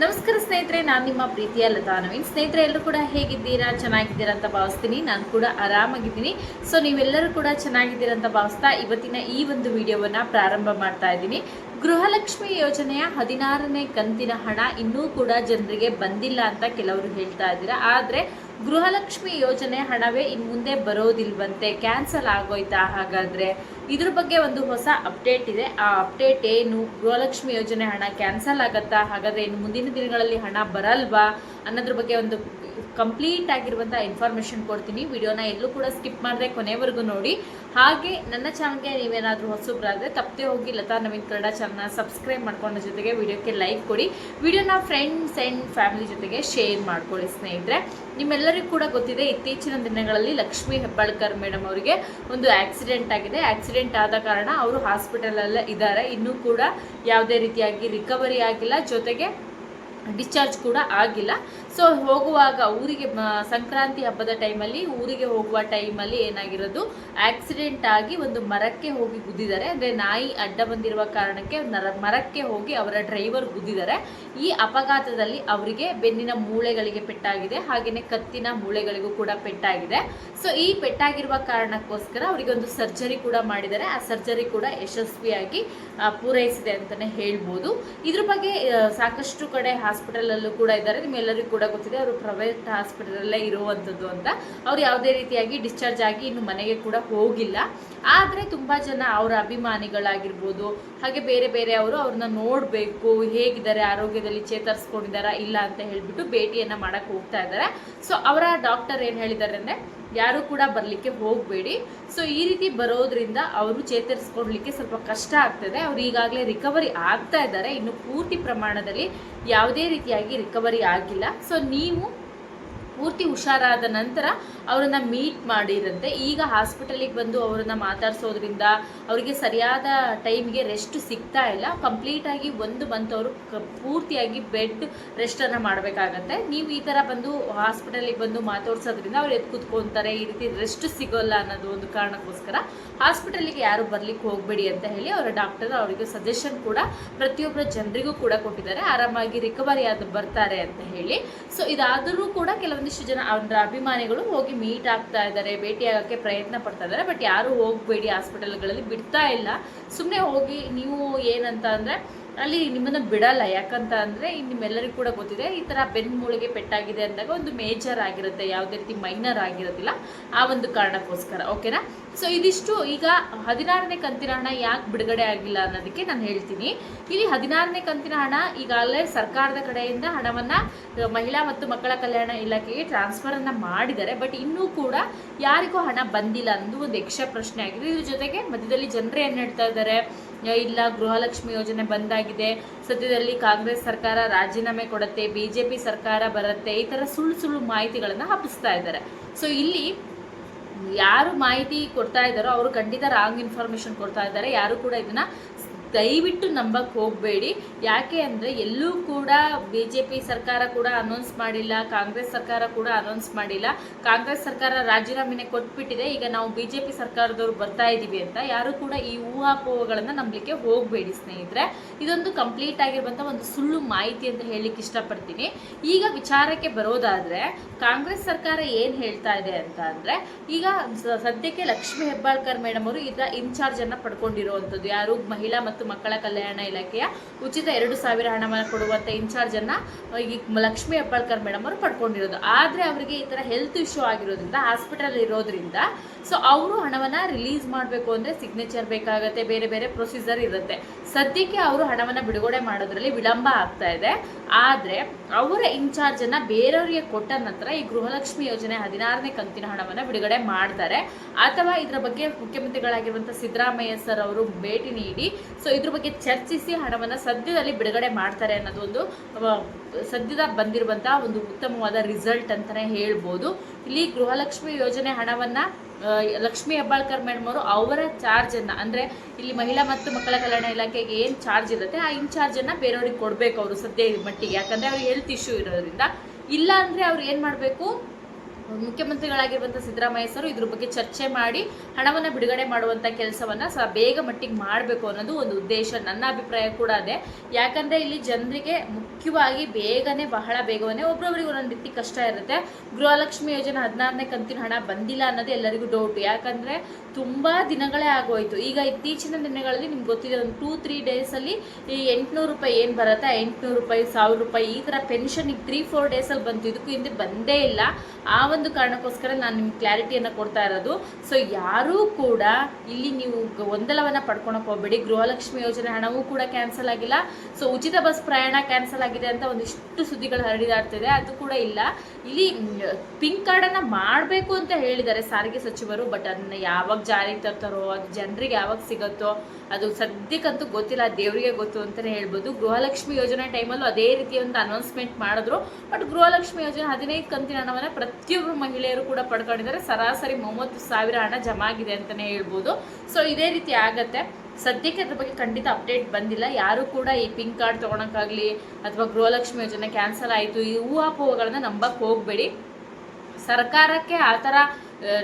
ನಮಸ್ಕಾರ ಸ್ನೇಹಿತರೆ, ನಾನು ನಿಮ್ಮ ಪ್ರೀತಿಯ ಲತಾ ನವೀನ್. ಸ್ನೇಹಿತರೆ, ಎಲ್ಲರೂ ಕೂಡ ಹೇಗಿದ್ದೀರಾ? ಚೆನ್ನಾಗಿದ್ದೀರಾ ಅಂತ ಭಾವಿಸ್ತೀನಿ. ನಾನು ಕೂಡ ಆರಾಮಾಗಿದ್ದೀನಿ. ಸೊ ನೀವೆಲ್ಲರೂ ಕೂಡ ಚೆನ್ನಾಗಿದ್ದೀರಾ ಅಂತ ಭಾವಿಸ್ತಾ ಇವತ್ತಿನ ಈ ಒಂದು ವಿಡಿಯೋವನ್ನು ಪ್ರಾರಂಭ ಮಾಡ್ತಾ ಇದ್ದೀನಿ. ಗೃಹಲಕ್ಷ್ಮಿ ಯೋಜನೆಯ ಹದಿನಾರನೇ ಕಂತಿನ ಹಣ ಇನ್ನೂ ಕೂಡ ಜನರಿಗೆ ಬಂದಿಲ್ಲ ಅಂತ ಕೆಲವರು ಹೇಳ್ತಾ ಇದ್ದೀರಾ. ಆದರೆ ಗೃಹಲಕ್ಷ್ಮಿ ಯೋಜನೆ ಹಣವೇ ಇನ್ನು ಮುಂದೆ ಬರೋದಿಲ್ವಂತೆ, ಕ್ಯಾನ್ಸಲ್ ಆಗೋಯ್ತಾ ಹಾಗಾದರೆ? ಇದ್ರ ಬಗ್ಗೆ ಒಂದು ಹೊಸ ಅಪ್ಡೇಟ್ ಇದೆ. ಆ ಅಪ್ಡೇಟ್ ಏನು? ಗೃಹಲಕ್ಷ್ಮಿ ಯೋಜನೆ ಹಣ ಕ್ಯಾನ್ಸಲ್ ಆಗತ್ತಾ? ಹಾಗಾದರೆ ಇನ್ನು ಮುಂದಿನ ದಿನಗಳಲ್ಲಿ ಹಣ ಬರಲ್ವಾ? ಅನ್ನೋದ್ರ ಬಗ್ಗೆ ಒಂದು ಕಂಪ್ಲೀಟ್ ಆಗಿರುವಂಥ ಇನ್ಫಾರ್ಮೇಷನ್ ಕೊಡ್ತೀನಿ. ವಿಡಿಯೋನ ಎಲ್ಲೂ ಕೂಡ ಸ್ಕಿಪ್ ಮಾಡದೆ ಕೊನೆವರೆಗೂ ನೋಡಿ. ಹಾಗೆ ನನ್ನ ಚಾನಲ್ಗೆ ನೀವೇನಾದರೂ ಹೊಸಬ್ರಾದರೆ ತಪ್ಪದೆ ಹೋಗಿ ಲತಾ ನವೀನ್ ಕನ್ನಡ ಚಾನಲ್ನ ಸಬ್ಸ್ಕ್ರೈಬ್ ಮಾಡ್ಕೊಂಡ ಜೊತೆಗೆ ವಿಡಿಯೋಕ್ಕೆ ಲೈಕ್ ಕೊಡಿ. ವಿಡಿಯೋನ ಫ್ರೆಂಡ್ಸ್ ಆ್ಯಂಡ್ ಫ್ಯಾಮಿಲಿ ಜೊತೆಗೆ ಶೇರ್ ಮಾಡ್ಕೊಳ್ಳಿ ಸ್ನೇಹಿತರೆ. ನಿಮ್ಮೆಲ್ಲರಿಗೂ ಕೂಡ ಗೊತ್ತಿದೆ, ಇತ್ತೀಚಿನ ದಿನಗಳಲ್ಲಿ ಲಕ್ಷ್ಮಿ ಹೆಬ್ಬಾಳ್ಕರ್ ಮೇಡಮ್ ಅವರಿಗೆ ಒಂದು ಆಕ್ಸಿಡೆಂಟ್ ಆಗಿದೆ. ಆಕ್ಸಿಡೆಂಟ್ ಆದ ಕಾರಣ ಅವರು ಹಾಸ್ಪಿಟಲಲ್ಲೇ ಇದ್ದಾರೆ. ಇನ್ನೂ ಕೂಡ ಯಾವುದೇ ರೀತಿಯಾಗಿ ರಿಕವರಿ ಆಗಿಲ್ಲ. ಜೊತೆಗೆ ಡಿಸ್ಚಾರ್ಜ್ ಕೂಡ ಆಗಿಲ್ಲ. ಸೊ ಹೋಗುವಾಗ ಊರಿಗೆ ಸಂಕ್ರಾಂತಿ ಹಬ್ಬದ ಟೈಮಲ್ಲಿ ಊರಿಗೆ ಹೋಗುವ ಟೈಮಲ್ಲಿ ಏನಾಗಿರೋದು ಆಕ್ಸಿಡೆಂಟ್ ಆಗಿ ಒಂದು ಮರಕ್ಕೆ ಹೋಗಿ ಗುದ್ದಿದ್ದಾರೆ. ಅಂದರೆ ನಾಯಿ ಅಡ್ಡ ಬಂದಿರುವ ಕಾರಣಕ್ಕೆ ಮರಕ್ಕೆ ಹೋಗಿ ಅವರ ಡ್ರೈವರ್ ಗುದ್ದಿದ್ದಾರೆ. ಈ ಅಪಘಾತದಲ್ಲಿ ಅವರಿಗೆ ಬೆನ್ನಿನ ಮೂಳೆಗಳಿಗೆ ಪೆಟ್ಟಾಗಿದೆ. ಹಾಗೆಯೇ ಕತ್ತಿನ ಮೂಳೆಗಳಿಗೂ ಕೂಡ ಪೆಟ್ಟಾಗಿದೆ. ಸೊ ಈ ಪೆಟ್ಟಾಗಿರುವ ಕಾರಣಕ್ಕೋಸ್ಕರ ಅವರಿಗೆ ಒಂದು ಸರ್ಜರಿ ಕೂಡ ಮಾಡಿದ್ದಾರೆ. ಆ ಸರ್ಜರಿ ಕೂಡ ಯಶಸ್ವಿಯಾಗಿ ಪೂರೈಸಿದೆ ಅಂತಲೇ ಹೇಳ್ಬೋದು. ಇದ್ರ ಬಗ್ಗೆ ಸಾಕಷ್ಟು ಕಡೆ ಹಾಸ್ಪಿಟಲಲ್ಲೂ ಕೂಡ ಇದ್ದಾರೆ. ನಿಮ್ಮೆಲ್ಲರಿಗೂ ಕೂಡ ಗೊತ್ತಿದೆ ಅವರು ಪ್ರೈವೇಟ್ ಹಾಸ್ಪಿಟಲಲ್ಲೇ ಇರುವಂಥದ್ದು ಅಂತ. ಅವ್ರು ಯಾವುದೇ ರೀತಿಯಾಗಿ ಡಿಸ್ಚಾರ್ಜ್ ಆಗಿ ಇನ್ನು ಮನೆಗೆ ಕೂಡ ಹೋಗಿಲ್ಲ. ಆದರೆ ತುಂಬ ಜನ ಅವರ ಅಭಿಮಾನಿಗಳಾಗಿರ್ಬೋದು, ಹಾಗೆ ಬೇರೆ ಬೇರೆ ಅವರು ಅವ್ರನ್ನ ನೋಡಬೇಕು, ಹೇಗಿದ್ದಾರೆ, ಆರೋಗ್ಯದಲ್ಲಿ ಚೇತರಿಸ್ಕೊಂಡಿದ್ದಾರಾ, ಇಲ್ಲ ಅಂತ ಹೇಳ್ಬಿಟ್ಟು ಭೇಟಿಯನ್ನು ಮಾಡೋಕ್ಕೆ ಹೋಗ್ತಾ ಇದ್ದಾರೆ. ಸೊ ಅವರ ಡಾಕ್ಟರ್ ಏನು ಹೇಳಿದ್ದಾರೆ ಅಂದರೆ ಯಾರು ಕೂಡ ಬರಲಿಕ್ಕೆ ಹೋಗಬೇಡಿ. ಸೊ ಈ ರೀತಿ ಬರೋದ್ರಿಂದ ಅವರು ಚೇತರಿಸ್ಕೊಳ್ಲಿಕ್ಕೆ ಸ್ವಲ್ಪ ಕಷ್ಟ ಆಗ್ತದೆ. ಅವ್ರು ಈಗಾಗಲೇ ರಿಕವರಿ ಆಗ್ತಾ ಇದ್ದಾರೆ. ಇನ್ನು ಪೂರ್ತಿ ಪ್ರಮಾಣದಲ್ಲಿ ಯಾವುದೇ ರೀತಿಯಾಗಿ ರಿಕವರಿ ಆಗಿಲ್ಲ. ಸೊ ನೀವು ಪೂರ್ತಿ ಹುಷಾರಾದ ನಂತರ ಅವರನ್ನು ಮೀಟ್ ಮಾಡಿರಂತೆ. ಈಗ ಹಾಸ್ಪಿಟಲಿಗೆ ಬಂದು ಅವರನ್ನು ಮಾತಾಡಿಸೋದ್ರಿಂದ ಅವರಿಗೆ ಸರಿಯಾದ ಟೈಮ್ಗೆ ರೆಸ್ಟ್ ಸಿಗ್ತಾ ಇಲ್ಲ. ಕಂಪ್ಲೀಟಾಗಿ ಒಂದು ಮಂತ್ ಅವರು ಪೂರ್ತಿಯಾಗಿ ಬೆಡ್ ರೆಸ್ಟನ್ನು ಮಾಡಬೇಕಾಗತ್ತೆ. ನೀವು ಈ ಥರ ಬಂದು ಹಾಸ್ಪಿಟಲಿಗೆ ಬಂದು ಮಾತಾಡ್ಸೋದ್ರಿಂದ ಅವ್ರು ಎದ್ದು ಕೂತ್ಕೊತಾರೆ, ಈ ರೀತಿ ರೆಸ್ಟ್ ಸಿಗೋಲ್ಲ ಅನ್ನೋದು ಒಂದು ಕಾರಣಕ್ಕೋಸ್ಕರ ಹಾಸ್ಪಿಟಲಿಗೆ ಯಾರು ಬರ್ಲಿಕ್ಕೆ ಹೋಗಬೇಡಿ ಅಂತ ಹೇಳಿ ಅವರ ಡಾಕ್ಟರ್ ಅವರಿಗೆ ಸಜೆಷನ್ ಕೂಡ ಪ್ರತಿಯೊಬ್ಬರ ಜನರಿಗೂ ಕೂಡ ಕೊಟ್ಟಿದ್ದಾರೆ. ಆರಾಮಾಗಿ ರಿಕವರಿ ಆದ ಬರ್ತಾರೆ ಅಂತ ಹೇಳಿ. ಸೊ ಇದಾದರೂ ಕೂಡ ಕೆಲವೊಂದಿಷ್ಟು ಜನ ಅವರ ಅಭಿಮಾನಿಗಳು ಹೋಗಿ ಮೀಟ್ ಆಗ್ತಾ ಇದ್ದಾರೆ, ಭೇಟಿಯಾಗಕ್ಕೆ ಪ್ರಯತ್ನ ಪಡ್ತಾ ಇದ್ದಾರೆ ಬಟ್ ಯಾರು ಹೋಗ್ಬೇಡಿ ಹಾಸ್ಪಿಟಲ್ಗಳಲ್ಲಿ ಬಿಡ್ತಾ ಇಲ್ಲ. ಸುಮ್ಮನೆ ಹೋಗಿ ನೀವು ಏನಂತ ಅಂದರೆ ಅಲ್ಲಿ ನಿಮ್ಮನ್ನು ಬಿಡಲ್ಲ. ಯಾಕಂತ ಅಂದರೆ ನಿಮ್ಮೆಲ್ಲರಿಗೂ ಕೂಡ ಗೊತ್ತಿದೆ, ಈ ಥರ ಬೆನ್ನು ಮೂಳೆಗೆ ಪೆಟ್ಟಾಗಿದೆ ಅಂದಾಗ ಒಂದು ಮೇಜರ್ ಆಗಿರುತ್ತೆ, ಯಾವುದೇ ರೀತಿ ಮೈನರ್ ಆಗಿರೋದಿಲ್ಲ. ಆ ಒಂದು ಕಾರಣಕ್ಕೋಸ್ಕರ, ಓಕೆನಾ? ಸೊ ಇದಿಷ್ಟು. ಈಗ ಹದಿನಾರನೇ ಕಂತಿನ ಹಣ ಯಾಕೆ ಬಿಡುಗಡೆ ಆಗಿಲ್ಲ ಅನ್ನೋದಕ್ಕೆ ನಾನು ಹೇಳ್ತೀನಿ. ಇಲ್ಲಿ ಹದಿನಾರನೇ ಕಂತಿನ ಹಣ ಈಗಾಗಲೇ ಸರ್ಕಾರದ ಕಡೆಯಿಂದ ಹಣವನ್ನು ಮಹಿಳಾ ಮತ್ತು ಮಕ್ಕಳ ಕಲ್ಯಾಣ ಇಲಾಖೆಗೆ ಟ್ರಾನ್ಸ್ಫರನ್ನು ಮಾಡಿದ್ದಾರೆ. ಬಟ್ ಇನ್ನೂ ಕೂಡ ಯಾರಿಗೂ ಹಣ ಬಂದಿಲ್ಲ ಅನ್ನೋದು ಒಂದು ಯಕ್ಷ ಪ್ರಶ್ನೆ ಆಗಿದೆ. ಇದ್ರ ಜೊತೆಗೆ ಮಧ್ಯದಲ್ಲಿ ಜನರು ಏನು ಹೇಳ್ತಾ ಇದ್ದಾರೆ? ಇಲ್ಲ, ಗೃಹಲಕ್ಷ್ಮಿ ಯೋಜನೆ ಬಂದಾಗಿದೆ. ಸದ್ಯದಲ್ಲಿ ಕಾಂಗ್ರೆಸ್ ಸರ್ಕಾರ ರಾಜೀನಾಮೆ ಕೊಡುತ್ತೆ ಬಿ ಜೆ ಪಿ ಸರ್ಕಾರ ಬರುತ್ತೆ, ಈ ಥರ ಸುಳ್ಳು ಸುಳ್ಳು ಮಾಹಿತಿಗಳನ್ನು ಹಬ್ಬಿಸ್ತಾ ಇದ್ದಾರೆ. ಸೊ ಇಲ್ಲಿ ಯಾರು ಮಾಹಿತಿ ಕೊಡ್ತಾ ಇದ್ದಾರೋ ಅವರು ಖಂಡಿತ ರಾಂಗ್ ಇನ್ಫಾರ್ಮೇಷನ್ ಕೊಡ್ತಾ ಇದ್ದಾರೆ. ಯಾರು ಕೂಡ ಇದನ್ನ ದಯವಿಟ್ಟು ನಂಬಕ್ಕೆ ಹೋಗಬೇಡಿ. ಯಾಕೆ ಅಂದರೆ ಎಲ್ಲೂ ಕೂಡ ಬಿ ಜೆ ಪಿ ಸರ್ಕಾರ ಕೂಡ ಅನೌನ್ಸ್ ಮಾಡಿಲ್ಲ, ಕಾಂಗ್ರೆಸ್ ಸರ್ಕಾರ ಕೂಡ ಅನೌನ್ಸ್ ಮಾಡಿಲ್ಲ. ಕಾಂಗ್ರೆಸ್ ಸರ್ಕಾರ ರಾಜೀನಾಮೆನೆ ಕೊಟ್ಬಿಟ್ಟಿದೆ. ಈಗ ನಾವು ಬಿ ಜೆ ಪಿ ಸರ್ಕಾರದವ್ರು ಬರ್ತಾ ಇದ್ದೀವಿ ಅಂತ ಯಾರು ಕೂಡ ಈ ಊಹಾಪೋಹಗಳನ್ನು ನಂಬಲಿಕ್ಕೆ ಹೋಗಬೇಡಿ ಸ್ನೇಹಿತರೆ. ಇದೊಂದು ಕಂಪ್ಲೀಟ್ ಆಗಿರುವಂಥ ಒಂದು ಸುಳ್ಳು ಮಾಹಿತಿ ಅಂತ ಹೇಳಲಿಕ್ಕೆ ಇಷ್ಟಪಡ್ತೀನಿ. ಈಗ ವಿಚಾರಕ್ಕೆ ಬರೋದಾದರೆ, ಕಾಂಗ್ರೆಸ್ ಸರ್ಕಾರ ಏನು ಹೇಳ್ತಾ ಇದೆ ಅಂತ ಅಂದರೆ, ಈಗ ಸದ್ಯಕ್ಕೆ ಲಕ್ಷ್ಮೀ ಹೆಬ್ಬಾಳ್ಕರ್ ಮೇಡಮ್ ಅವರು ಇದರ ಇನ್ಚಾರ್ಜನ್ನು ಪಡ್ಕೊಂಡಿರುವಂಥದ್ದು ಯಾರು? ಮಹಿಳಾ ಮಕ್ಕಳ ಕಲ್ಯಾಣ ಇಲಾಖೆಯ ಉಚಿತ ಎರಡು ಸಾವಿರ ಹಣವನ್ನು ಇನ್ಚಾರ್ಜ್ ಅನ್ನ ಈ ಲಕ್ಷ್ಮಿ ಹೆಬ್ಬಾಳ್ಕರ್ ಮೇಡಮ್ ಅವರು ಪಡ್ಕೊಂಡಿರೋದು. ಆದ್ರೆ ಅವರಿಗೆ ಈ ತರ ಹೆಲ್ತ್ ಇಶ್ಯೂ ಆಗಿರೋದ್ರಿಂದ ಹಾಸ್ಪಿಟಲ್ ಇರೋದ್ರಿಂದ ಸೊ ಅವರು ಹಣವನ್ನು ರಿಲೀಸ್ ಮಾಡಬೇಕು ಅಂದರೆ ಸಿಗ್ನೇಚರ್ ಬೇಕಾಗುತ್ತೆ, ಬೇರೆ ಬೇರೆ ಪ್ರೊಸೀಜರ್ ಇರುತ್ತೆ. ಸದ್ಯಕ್ಕೆ ಅವರು ಹಣವನ್ನು ಬಿಡುಗಡೆ ಮಾಡೋದ್ರಲ್ಲಿ ವಿಳಂಬ ಆಗ್ತಾ ಇದೆ. ಆದರೆ ಅವರ ಇನ್ಚಾರ್ಜನ್ನು ಬೇರೆಯವರಿಗೆ ಕೊಟ್ಟ ನಂತರ ಈ ಗೃಹಲಕ್ಷ್ಮಿ ಯೋಜನೆ ಹದಿನಾರನೇ ಕಂತಿನ ಹಣವನ್ನು ಬಿಡುಗಡೆ ಮಾಡ್ತಾರೆ. ಅಥವಾ ಇದರ ಬಗ್ಗೆ ಮುಖ್ಯಮಂತ್ರಿಗಳಾಗಿರುವಂಥ ಸಿದ್ದರಾಮಯ್ಯ ಸರ್ ಅವರು ಭೇಟಿ ನೀಡಿ ಸೊ ಇದ್ರ ಬಗ್ಗೆ ಚರ್ಚಿಸಿ ಹಣವನ್ನು ಸದ್ಯದಲ್ಲಿ ಬಿಡುಗಡೆ ಮಾಡ್ತಾರೆ ಅನ್ನೋದು ಒಂದು ಸದ್ಯದ ಬಂದಿರುವಂತಹ ಒಂದು ಉತ್ತಮವಾದ ರಿಸಲ್ಟ್ ಅಂತಲೇ ಹೇಳ್ಬೋದು. ಇಲ್ಲಿ ಗೃಹಲಕ್ಷ್ಮಿ ಯೋಜನೆ ಹಣವನ್ನು ಲಕ್ಷ್ಮೀ ಹೆಬ್ಬಾಳ್ಕರ್ ಮೇಡಮ್ ಅವರು ಅವರ ಚಾರ್ಜನ್ನು ಅಂದರೆ ಇಲ್ಲಿ ಮಹಿಳಾ ಮತ್ತು ಮಕ್ಕಳ ಕಲ್ಯಾಣ ಇಲಾಖೆಗೆ ಏನು ಚಾರ್ಜ್ ಇರುತ್ತೆ, ಆ ಇನ್ಚಾರ್ಜನ್ನು ಬೇರೆಯವ್ರಿಗೆ ಕೊಡಬೇಕು ಅವರು ಸದ್ಯ ಮಟ್ಟಿಗೆ. ಯಾಕಂದರೆ ಅವ್ರಿಗೆ ಹೆಲ್ತ್ ಇಶ್ಯೂ ಇರೋದ್ರಿಂದ. ಇಲ್ಲ ಅಂದರೆ ಅವ್ರು ಏನು ಮಾಡಬೇಕು ಮುಖ್ಯಮಂತ್ರಿಗಳಾಗಿರುವಂಥ ಸಿದ್ದರಾಮಯ್ಯ ಸರ್ ಇದ್ರ ಬಗ್ಗೆ ಚರ್ಚೆ ಮಾಡಿ ಹಣವನ್ನು ಬಿಡುಗಡೆ ಮಾಡುವಂಥ ಕೆಲಸವನ್ನು ಸ ಬೇಗ ಮಟ್ಟಿಗೆ ಮಾಡಬೇಕು ಅನ್ನೋದು ಒಂದು ಉದ್ದೇಶ. ನನ್ನ ಅಭಿಪ್ರಾಯ ಕೂಡ ಅದೇ. ಯಾಕಂದರೆ ಇಲ್ಲಿ ಜನರಿಗೆ ಮುಖ್ಯವಾಗಿ ಬೇಗನೆ ಬಹಳ ಬೇಗನೆ ಒಬ್ಬೊಬ್ಬರಿಗೆ ಒಂದೊಂದು ರೀತಿ ಕಷ್ಟ ಇರುತ್ತೆ. ಗೃಹಲಕ್ಷ್ಮಿ ಯೋಜನೆ ಹದಿನಾರನೇ ಕಂತಿನ ಹಣ ಬಂದಿಲ್ಲ ಅನ್ನೋದು ಎಲ್ಲರಿಗೂ ಡೌಟ್ ಯಾಕಂದರೆ ತುಂಬ ದಿನಗಳೇ ಆಗೋಯ್ತು. ಈಗ ಇತ್ತೀಚಿನ ದಿನಗಳಲ್ಲಿ ನಿಮ್ಗೆ ಗೊತ್ತಿದೆ, ಒಂದು ಟೂ ತ್ರೀ ಡೇಸಲ್ಲಿ ಈ ಎಂಟುನೂರು ರೂಪಾಯಿ ಏನು ಬರುತ್ತೆ, ಎಂಟುನೂರು ರೂಪಾಯಿ, ಸಾವಿರ ರೂಪಾಯಿ ಈ ಥರ ಪೆನ್ಷನ್ ಈಗ ತ್ರೀ ಫೋರ್ ಡೇಸಲ್ಲಿ ಬಂತು. ಇದಕ್ಕೂ ಹಿಂದೆ ಬಂದೇ ಇಲ್ಲ. ಆ ಒಂದು ಕಾರಣಕ್ಕೋಸ್ಕರ ನಾನು ನಿಮ್ಗೆ ಕ್ಲಾರಿಟಿಯನ್ನು ಕೊಡ್ತಾ ಇರೋದು. ಸೊ ಯಾರೂ ಕೂಡ ಇಲ್ಲಿ ನೀವು ಗೊಂದಲವನ್ನು ಪಡ್ಕೊಳಕ್ಕೆ ಹೋಗಬೇಡಿ. ಗೃಹಲಕ್ಷ್ಮಿ ಯೋಜನೆ ಹಣವೂ ಕೂಡ ಕ್ಯಾನ್ಸಲ್ ಆಗಿಲ್ಲ. ಸೊ ಉಚಿತ ಬಸ್ ಪ್ರಯಾಣ ಕ್ಯಾನ್ಸಲ್ ಆಗಿದೆ ಅಂತ ಒಂದಿಷ್ಟು ಸುದ್ದಿಗಳು ಹರಡಿದಾಡ್ತಿದೆ ಅದು ಕೂಡ ಇಲ್ಲ. ಇಲ್ಲಿ ಪಿಂಕ್ ಕಾರ್ಡನ್ನು ಮಾಡಬೇಕು ಅಂತ ಹೇಳಿದ್ದಾರೆ ಸಾರಿಗೆ ಸಚಿವರು. ಬಟ್ ಅದನ್ನು ಯಾವಾಗ ಜಾರಿಗೆ ತರ್ತಾರೋ, ಅದು ಜನರಿಗೆ ಯಾವಾಗ ಸಿಗುತ್ತೋ ಅದು ಸದ್ಯಕ್ಕಂತೂ ಗೊತ್ತಿಲ್ಲ ದೇವರಿಗೆ ಗೊತ್ತು ಅಂತಲೇ ಹೇಳ್ಬೋದು. ಗೃಹಲಕ್ಷ್ಮಿ ಯೋಜನೆ ಟೈಮಲ್ಲೂ ಅದೇ ರೀತಿಯ ಒಂದು ಅನೌನ್ಸ್ಮೆಂಟ್ ಮಾಡಿದ್ರು. ಬಟ್ ಗೃಹಲಕ್ಷ್ಮಿ ಯೋಜನೆ ಹದಿನೈದು ಕಂತಿನ ಹಣವನ್ನು ಪ್ರತಿಯೊಬ್ಬರು ಮಹಿಳೆಯರು ಕೂಡ ಪಡ್ಕೊಂಡಿದ್ದಾರೆ. ಸರಾಸರಿ ಮೂವತ್ತು ಸಾವಿರ ಹಣ ಜಮಾ ಆಗಿದೆ ಅಂತಲೇ ಹೇಳ್ಬೋದು. ಸೊ ಇದೇ ರೀತಿ ಆಗತ್ತೆ. ಸದ್ಯಕ್ಕೆ ಅದ್ರ ಬಗ್ಗೆ ಖಂಡಿತ ಅಪ್ಡೇಟ್ ಬಂದಿಲ್ಲ. ಯಾರು ಕೂಡ ಈ ಪಿಂಕ್ ಕಾರ್ಡ್ ತೊಗೊಳಕ್ಕಾಗಲಿ ಅಥವಾ ಗೃಹಲಕ್ಷ್ಮಿ ಯೋಜನೆ ಕ್ಯಾನ್ಸಲ್ ಆಯಿತು, ಈ ಊಹಾಪೋಹಗಳನ್ನ ನಂಬಕ್ಕೆ ಹೋಗಬೇಡಿ. ಸರ್ಕಾರಕ್ಕೆ ಆ ಥರ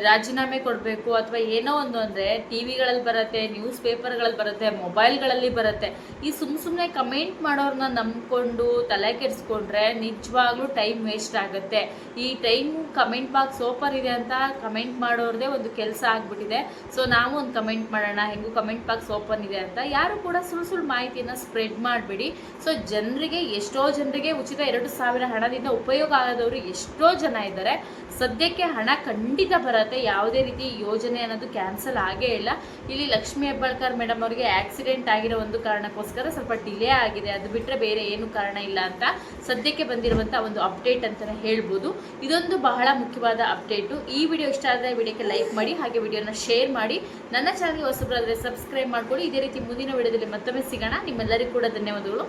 ರಾಜೀನಾಮೆ ಕೊಡಬೇಕು ಅಥವಾ ಏನೋ ಒಂದು ಅಂದರೆ ಟಿ ವಿಗಳಲ್ಲಿ ಬರುತ್ತೆ ನ್ಯೂಸ್ ಪೇಪರ್ಗಳಲ್ಲಿ ಬರುತ್ತೆ ಮೊಬೈಲ್ಗಳಲ್ಲಿ ಬರುತ್ತೆ. ಈ ಸುಮ್ಮ ಸುಮ್ಮನೆ ಕಮೆಂಟ್ ಮಾಡೋರನ್ನ ನಂಬ್ಕೊಂಡು, ತಲೆ ಕೆಡಿಸ್ಕೊಂಡ್ರೆ ನಿಜವಾಗ್ಲೂ ಟೈಮ್ ವೇಸ್ಟ್ ಆಗುತ್ತೆ. ಈ ಟೈಮ್ ಕಮೆಂಟ್ ಬಾಕ್ಸ್ ಓಪನ್ ಇದೆ ಅಂತ ಕಮೆಂಟ್ ಮಾಡೋರದೇ ಒಂದು ಕೆಲಸ ಆಗಿಬಿಟ್ಟಿದೆ. ಸೊ ನಾವು ಒಂದು ಕಮೆಂಟ್ ಮಾಡೋಣ, ಹೆಂಗೂ ಕಮೆಂಟ್ ಬಾಕ್ಸ್ ಓಪನ್ ಇದೆ ಅಂತ. ಯಾರು ಕೂಡ ಸುಳ್ಳು ಸುಳ್ಳು ಮಾಹಿತಿಯನ್ನು ಸ್ಪ್ರೆಡ್ ಮಾಡಬೇಡಿ. ಸೊ ಜನರಿಗೆ, ಎಷ್ಟೋ ಜನರಿಗೆ ಉಚಿತ ಎರಡು ಸಾವಿರ ಹಣದಿಂದ ಉಪಯೋಗ ಆಗದವರು ಎಷ್ಟೋ ಜನ ಇದ್ದಾರೆ. ಸದ್ಯಕ್ಕೆ ಹಣ ಖಂಡಿತ ಬರುತ್ತೆ, ಯಾವುದೇ ರೀತಿ ಯೋಜನೆ ಅನ್ನೋದು ಕ್ಯಾನ್ಸಲ್ ಆಗೇ ಇಲ್ಲ. ಇಲ್ಲಿ ಲಕ್ಷ್ಮೀ ಹೆಬ್ಬಾಳ್ಕರ್ ಮೇಡಮ್ ಅವರಿಗೆ ಆಕ್ಸಿಡೆಂಟ್ ಆಗಿರೋ ಒಂದು ಕಾರಣಕ್ಕೋಸ್ಕರ ಸ್ವಲ್ಪ ಡಿಲೇ ಆಗಿದೆ. ಅದು ಬಿಟ್ಟರೆ ಬೇರೆ ಏನು ಕಾರಣ ಇಲ್ಲ ಅಂತ ಸದ್ಯಕ್ಕೆ ಬಂದಿರುವಂಥ ಒಂದು ಅಪ್ಡೇಟ್ ಅಂತಲೇ ಹೇಳ್ಬೋದು. ಇದೊಂದು ಬಹಳ ಮುಖ್ಯವಾದ ಅಪ್ಡೇಟು ಈ ವಿಡಿಯೋ ಇಷ್ಟ ಆದರೆ ವಿಡಿಯೋಕ್ಕೆ ಲೈಕ್ ಮಾಡಿ, ಹಾಗೆ ವಿಡಿಯೋನ ಶೇರ್ ಮಾಡಿ. ನನ್ನ ಚಾನಲ್ಗೆ ಹೊಸಬರಾದರೆ ಸಬ್ಸ್ಕ್ರೈಬ್ ಮಾಡ್ಕೊಳ್ಳಿ. ಇದೇ ರೀತಿ ಮುಂದಿನ ವಿಡಿಯೋದಲ್ಲಿ ಮತ್ತೊಮ್ಮೆ ಸಿಗೋಣ. ನಿಮ್ಮೆಲ್ಲರಿಗೂ ಕೂಡ ಧನ್ಯವಾದಗಳು.